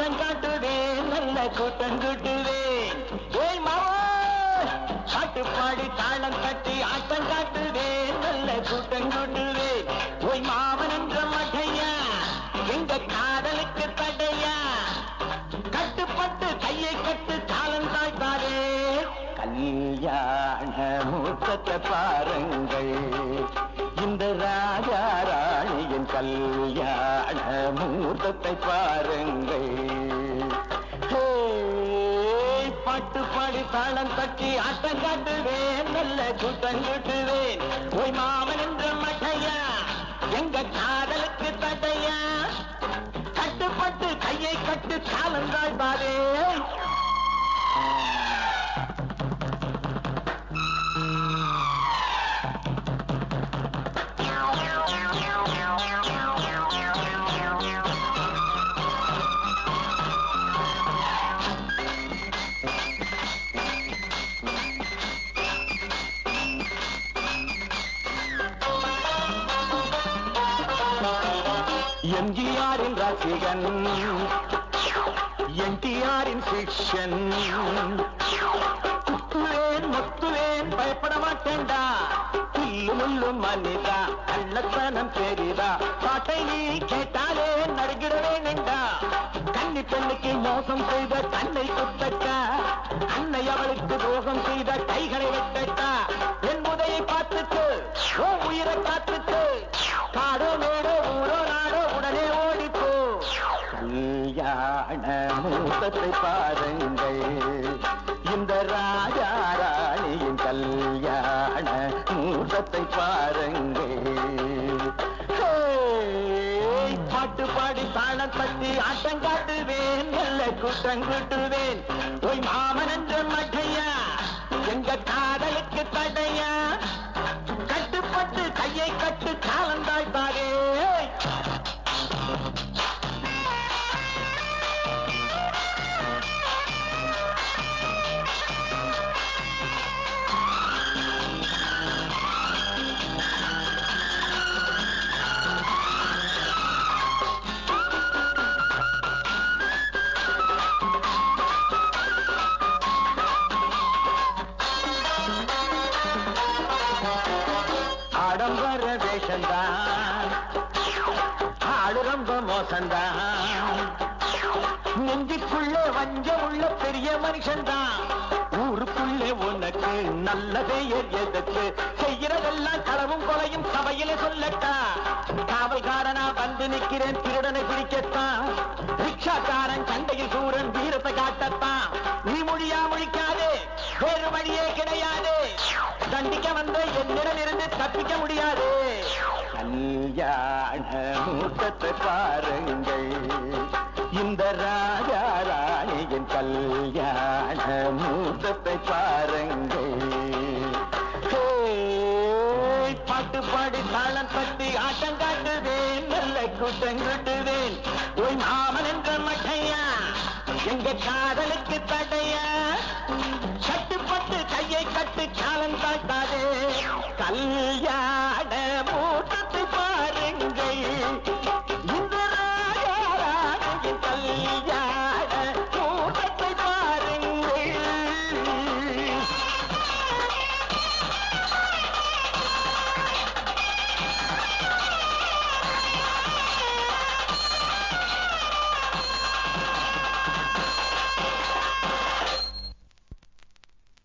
தட்டி ஆட்டம் காட்டுவேன் நல்ல கூட்டம் கூட்டுவேன் ஏய் மாவா பாட்டு தாளம் தட்டி ஆட்டம் காட்டுவேன் நல்ல கூட்டம் கூட்டுவேன் ஓய் மாமன் என்ற மகையா எங்க காதலுக்கு தடையா? கட்டுப்பட்டு கையை கட்டு தாளம் தாழ்த்தாரே கல்யாண மூத்தத்தை பாருங்கள். இந்த ராஜா ராணியின் கல்யாண மூர்த்தத்தை பாருங்கள். ஹே, பாட்டு பாடி தாளம் தட்டி ஆட்டம் காட்டுவேன் நல்ல கூட்டம் கூட்டுவேன். போய் மாமன் என்ற மட்டையா? எங்க காதலுக்கு தடையா கட்டுப்பட்டு கையை கட்டு காலந்தாய் பாரே எம்ஜிஆரின் ரசிகன் என்டிஆரின் சிக்ஷன் குத்துவேன் மொத்துவேன் பயப்பட மாட்டேன்டா. புல்லு முள்ளு மனிதா கள்ளத்தனம் பெரிதா பாட்டை நீ கேட்டாலே நடுகிட நின்றா. கன்னி பெண்ணுக்கு மோசம் செய்த தன்னை குத்தட்டா. அன்னை அவளுக்கு துரோகம் செய்த கைகளை வெட்டட்டா. என் முதையை பார்த்துட்டு உயிரை பார்த்துட்டு காடோ மேடோ மூத்தத்தை பாருங்கள். இந்த ராஜா ராணியின் கல்யாண மூத்தத்தை பாருங்கள். பாட்டு பாடி தாளம் தட்டி ஆட்டம் காட்டுவேன் நல்ல கூட்டம் கூட்டுவேன். போய் மாமன் என்ற மட்டையா? எங்க ஆடம்பர வேஷந்தான் ஆடு ரொம்ப மோசந்தான். நெஞ்சுக்குள்ளே வஞ்ச உள்ள பெரிய மனுஷன்தான். ஊருக்குள்ளே உனக்கு நல்ல பெயர் எதுக்கு? செய்யறதெல்லாம் களவும் கொலையும் சபையில சொல்லட்டா. காவல்காரனா வந்து நிக்கிறேன் திருடனை பிடிக்கத்தான். ரிக்ஷாக்காரன் சண்டையில் சூரன் வீரத்தை காட்டத்தான். நீ மொழியா முழிக்காதே வேறு வழியே கிடையாது. தண்டிக்க வந்த என்னிடம் தப்பிக்க முடியாது. கல்யாண மூத்தத்தை பாருங்கள். இந்த ராஜா ராணியின் கல்யாண மூத்தத்தை பாருங்கள். பாட்டு பாடி தாளம் தட்டி ஆட்டம் காட்டுவேன் நல்ல கூட்டம் கூட்டுவேன். ஓய் மாமன் என்ற மட்டையா எங்க காதலுக்கு தடை